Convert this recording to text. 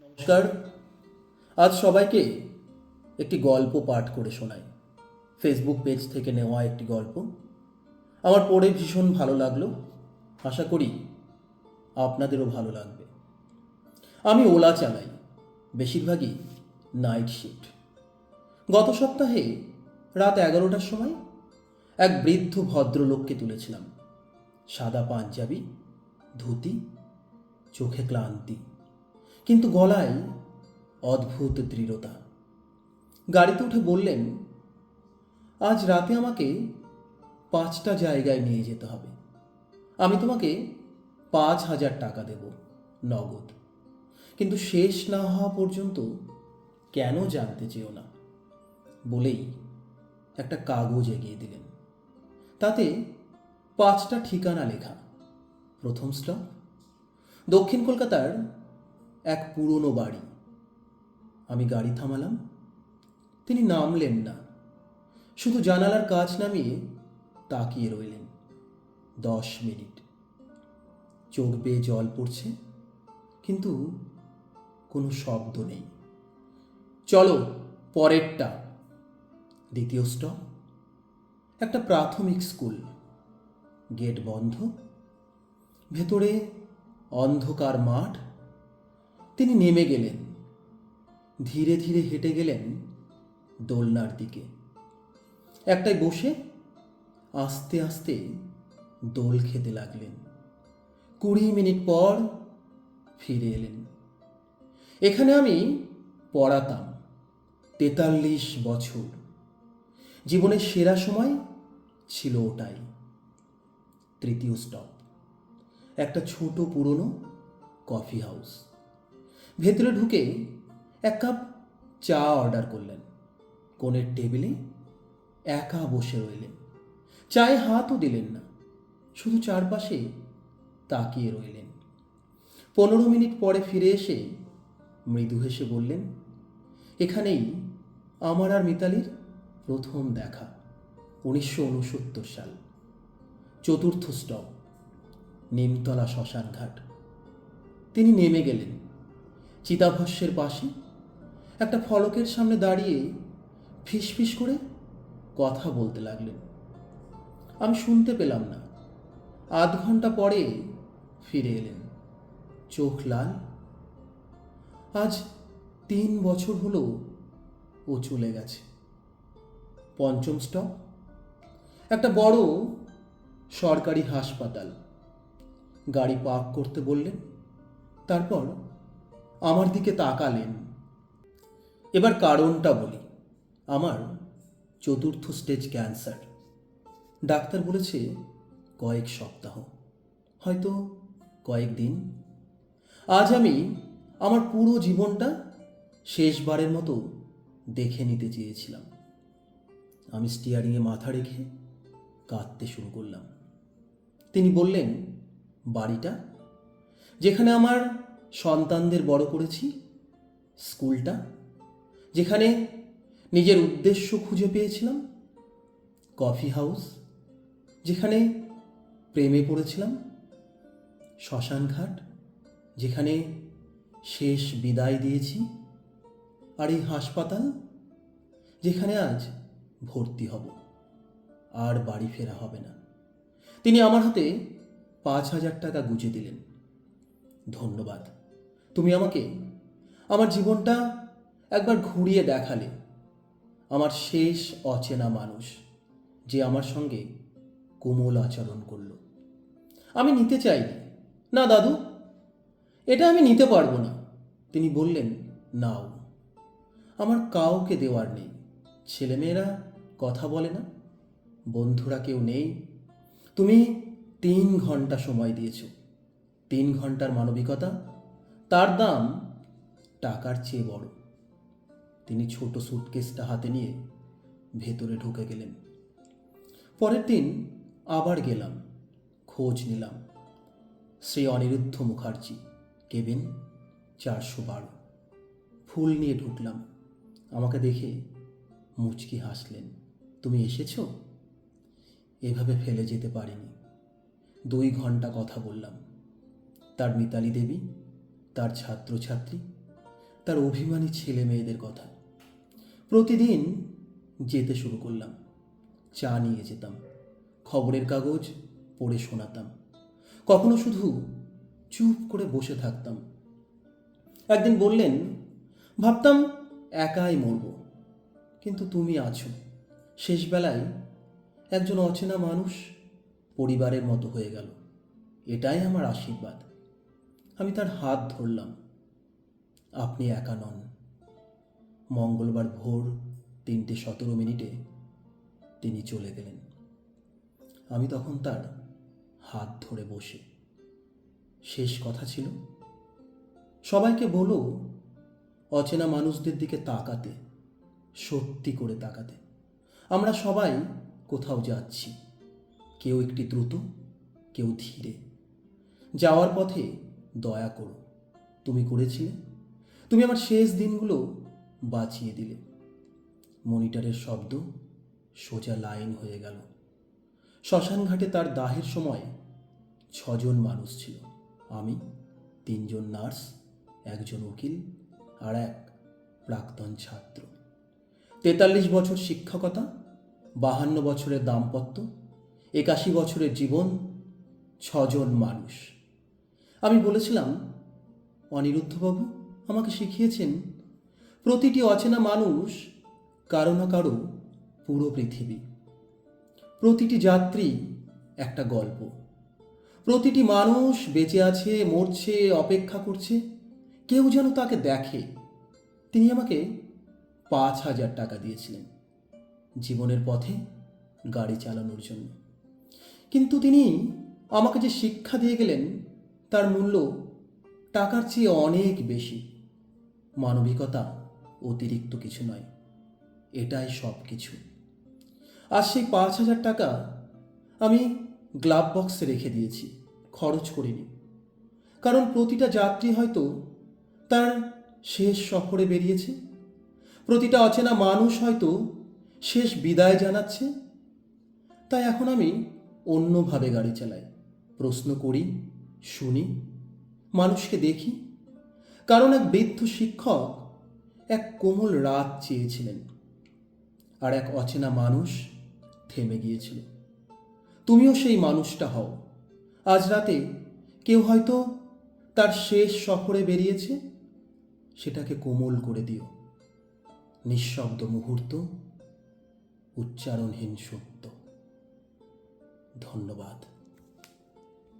নমস্কার। আজ সবাইকে একটি গল্প পাঠ করে শোনাই। ফেসবুক পেজ থেকে নেওয়া একটি গল্প। আমার পড়ে ভীষণ ভালো লাগল। আশা করি আপনাদেরও ভালো লাগবে। আমি ওলা চালাই। বেশিরভাগই নাইট শিফট গত সপ্তাহে রাত এগারোটার সময় এক বৃদ্ধ ভদ্রলোককে তুলেছিলাম। সাদা পাঞ্জাবি, ধুতি, চোখে ক্লান্তি। কিন্তু গলায় অদ্ভুত দৃঢ়তা। গাড়িতে উঠে বললেন, আজ রাতে আমাকে পাঁচটা জায়গায় নিয়ে যেতে হবে। আমি তোমাকে পাঁচ হাজার টাকা দেব নগদ। কিন্তু শেষ না হওয়া পর্যন্ত কেন জানতে চেও না? বলেই একটা কাগজ এগিয়ে দিলেন। তাতে পাঁচটা ঠিকানা লেখা। প্রথম স্টপ, দক্ষিণ কলকাতার এক পুরনো বাড়ি। আমি গাড়ি থামালাম। তিনি নামলেন না। শুধু জানালার কাজ নামিয়ে তাকিয়ে রইলেন। দশ মিনিট। চোখ বেয়ে জল পড়ছে, কিন্তু কোনো শব্দ নেই। চলো, পরেরটা। দ্বিতীয় স্টপ। একটা প্রাথমিক স্কুল। গেট বন্ধ। ভেতরে অন্ধকার মাঠ। তিনি নেমে গেলেন। ধীরে ধীরে হেঁটে গেলেন দোলনার দিকে। একটাই বসে আস্তে আস্তে দোল খেতে লাগলেন। কুড়ি মিনিট পর ফিরে এলেন। এখানে আমি পড়াতাম তেতাল্লিশ বছর। জীবনের সেরা সময় ছিল ওটাই। তৃতীয় স্টপ। একটা ছোট পুরনো কফি হাউস। ভেতরে ঢুকে এক কাপ চা অর্ডার করলেন। কোণের টেবিলে একা বসে রইলেন। চায়ে হাতও দিলেন না, শুধু চারপাশে তাকিয়ে রইলেন। পনেরো মিনিট পরে ফিরে এসে মৃদু হেসে বললেন, এখানেই আমার আর মিতালির প্রথম দেখা, উনিশশো উনসত্তর সাল, চতুর্থ স্টপ, নিমতলা শ্মশান ঘাট তিনি নেমে গেলেন। চিতাভস্যের পাশে একটা ফলকের সামনে দাঁড়িয়ে ফিসফিস করে কথা বলতে লাগলেন। আমি শুনতে পেলাম না। আধ ঘণ্টা পরে ফিরে এলেন। চোখ লাল। আজ তিন বছর হলো ও চলে গেছে। পঞ্চম স্টপ। একটা বড় সরকারি হাসপাতাল। গাড়ি পার্ক করতে বললেন। তারপর আমার দিকে তাকালেন। এবার কারণটা বলি। আমার চতুর্থ স্টেজ ক্যান্সার ডাক্তার বলেছে কয়েক সপ্তাহ, হয়তো কয়েক দিন। আজ আমি আমার পুরো জীবনটা শেষবারের মতো দেখে নিতে চেয়েছিলাম। আমি স্টিয়ারিংয়ে মাথা রেখে কাঁদতে শুরু করলাম। তিনি বললেন, বাড়িটা, যেখানে আমার সন্তানদের বড় করেছি, স্কুলটা, যেখানে নিজের উদ্দেশ্য খুঁজে পেয়েছিলাম, কফি হাউস, যেখানে প্রেমে পড়েছিলাম, শ্মশান ঘাট, যেখানে শেষ বিদায় দিয়েছি, আর এই হাসপাতাল, যেখানে আজ ভর্তি হব, আর বাড়ি ফেরা হবে না। তিনি আমার হাতে পাঁচ হাজার টাকা গুজে দিলেন। ধন্যবাদ। তুমি আমাকে, আমার জীবনটা একবার ঘুরিয়ে দেখালে, আমার শেষ অচেনা মানুষ যে আমার সঙ্গে কোমল আচরণ করল। আমি নিতে চাইনি। না দাদু, এটা আমি নিতে পারব না। তিনি বললেন, নাও, আমার কাউকে দেওয়ার নেই। ছেলেমেয়েরা কথা বলে না, বন্ধুরা কেউ নেই। তুমি তিন ঘণ্টা সময় দিয়েছ। তিন ঘণ্টার মানবিকতা তার দাম টাকার চেয়ে বড়। তিনি ছোট সুটকেসটা হাতে নিয়ে ভেতরে ঢুকে গেলেন। পরের দিন আবার গেলাম, খোঁজ নিলাম। শ্রী অনিরুদ্ধ মুখার্জি, কেবিন চারশো বারো। ফুল নিয়ে ঢুকলাম। আমাকে দেখে মুচকি হাসলেন, তুমি এসেছ? এভাবে ফেলে যেতে পারিনি। দুই ঘণ্টা কথা বললাম। তার মিতালি দেবী? তার ছাত্রছাত্রী, তার অভিমানী ছেলে মেয়েদের কথা। প্রতিদিন যেতে শুরু করলাম। চা নিয়ে যেতাম, খবরের কাগজ পড়ে শোনাতাম, কখনো শুধু চুপ করে বসে থাকতাম। একদিন বললেন, ভাবতাম একাই মরব, কিন্তু তুমি আছো। শেষবেলায় একজন অচেনা মানুষ পরিবারের মতো হয়ে গেল। এটাই আমার আশীর্বাদ। আমি তার হাত ধরলাম। আপনি একা নন। মঙ্গলবার ভোর তিনটে সতেরো মিনিটে তিনি চলে গেলেন। আমি তখন তার হাত ধরে বসে। শেষ কথা ছিল, সবাইকে বলো, অচেনা মানুষদের দিকে তাকাতে, সত্যি করে তাকাতে। আমরা সবাই কোথাও যাচ্ছি। কেউ একটি দ্রুত, কেউ ধীরে। যাওয়ার পথে দয়া করো, তুমি করেছিলে। তুমি আমার শেষ দিনগুলো বাঁচিয়ে দিলে। মনিটরের শব্দ সোজা লাইন হয়ে গেল। শ্মশান ঘাটে তার দাহের সময় ছজন মানুষ ছিল। আমি, তিনজন নার্স, একজন উকিল আর এক প্রাক্তন ছাত্র। তেতাল্লিশ বছর শিক্ষকতা, বাহান্ন বছরের দাম্পত্য, একাশি বছরের জীবন, ছজন মানুষ। আমি বলেছিলাম, অনিরুদ্ধবাবু, আমাকে শিখিয়েছেন প্রতিটি অচেনা মানুষ কারও না কারও পুরো পৃথিবী। প্রতিটি যাত্রী একটা গল্প। প্রতিটি মানুষ বেঁচে আছে, মরছে, অপেক্ষা করছে। কেউ যেন তাকে দেখে। তিনি আমাকে পাঁচ হাজার টাকা দিয়েছিলেন জীবনের পথে গাড়ি চালানোর জন্য। কিন্তু তিনি আমাকে যে শিক্ষা দিয়ে গেলেন তার মূল্য টাকার চেয়ে অনেক বেশি। মানবিকতা অতিরিক্ত কিছু নয়, এটাই সব কিছু আর সেই পাঁচ হাজার টাকা আমি গ্লাভ বক্সে রেখে দিয়েছি, খরচ করিনি। কারণ প্রতিটা যাত্রী হয়তো তার শেষ সফরে বেরিয়েছে, প্রতিটা অচেনা মানুষ হয়তো শেষ বিদায় জানাচ্ছে। তাই এখন আমি অন্যভাবে গাড়ি চালাই, প্রশ্ন করি শুনি, মানুষকে দেখি। কারণ এক বৃদ্ধ শিক্ষক এক কোমল রাত চেয়েছিলেন আর এক অচেনা মানুষ থেমে গিয়েছিল। তুমিও সেই মানুষটা হও। আজ রাতে কেউ হয়তো তার শেষ সফরে বেরিয়েছে। সেটাকে কোমল করে দিও। নিঃশব্দ মুহূর্ত, উচ্চারণহীন সত্য। ধন্যবাদ।